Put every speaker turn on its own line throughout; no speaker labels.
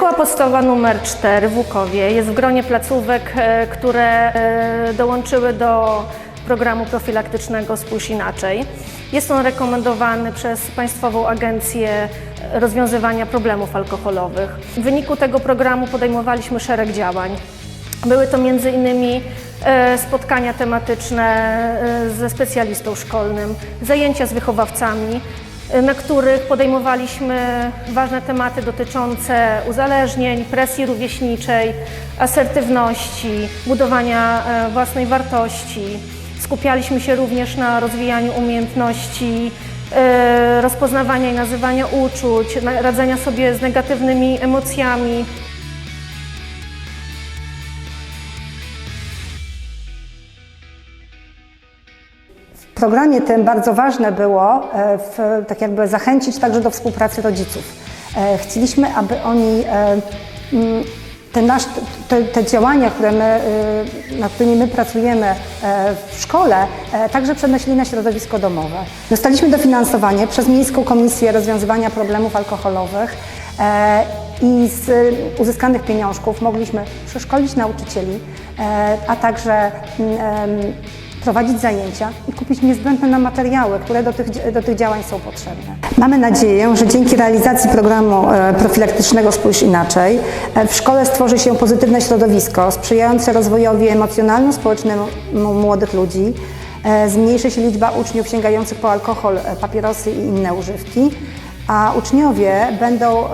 Szkoła podstawowa numer 4 w Łukowie jest w gronie placówek, e, które e, dołączyły do programu profilaktycznego Spójrz Inaczej. Jest on rekomendowany przez Państwową Agencję Rozwiązywania Problemów Alkoholowych. W wyniku tego programu podejmowaliśmy szereg działań. Były to innymi e, spotkania tematyczne ze specjalistą szkolnym, zajęcia z wychowawcami, na których podejmowaliśmy ważne tematy dotyczące uzależnień, presji rówieśniczej, asertywności, budowania e, własnej wartości. Skupialiśmy się również na rozwijaniu umiejętności e, rozpoznawania i nazywania uczuć, radzenia sobie z negatywnymi emocjami,
W programie tym bardzo ważne było e, w, tak jakby zachęcić także do współpracy rodziców. E, Chcieliśmy, aby oni e, mm, te, nasz, te, te działania, które my, nad którymi my pracujemy w szkole, także przenosili na środowisko domowe. Dostaliśmy dofinansowanie przez Miejską Komisję Rozwiązywania Problemów Alkoholowych i z uzyskanych pieniążków mogliśmy przeszkolić nauczycieli, a także mm, prowadzić zajęcia i kupić niezbędne nam materiały, które do tych, do tych działań są potrzebne. Mamy nadzieję, że dzięki realizacji programu e, profilaktycznego Spójrz Inaczej e, w szkole stworzy się pozytywne środowisko sprzyjające rozwojowi emocjonalno-społecznemu młodych ludzi, e, zmniejszy się liczba uczniów sięgających po alkohol, papierosy i inne używki, a uczniowie będą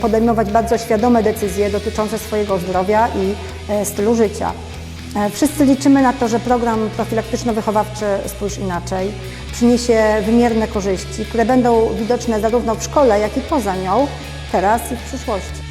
podejmować bardzo świadome decyzje dotyczące swojego zdrowia i stylu życia. E, Wszyscy liczymy na to, że program profilaktyczno-wychowawczy Spójrz Inaczej przyniesie wymierne korzyści, które będą widoczne zarówno w szkole, jak i poza nią, teraz i w przyszłości.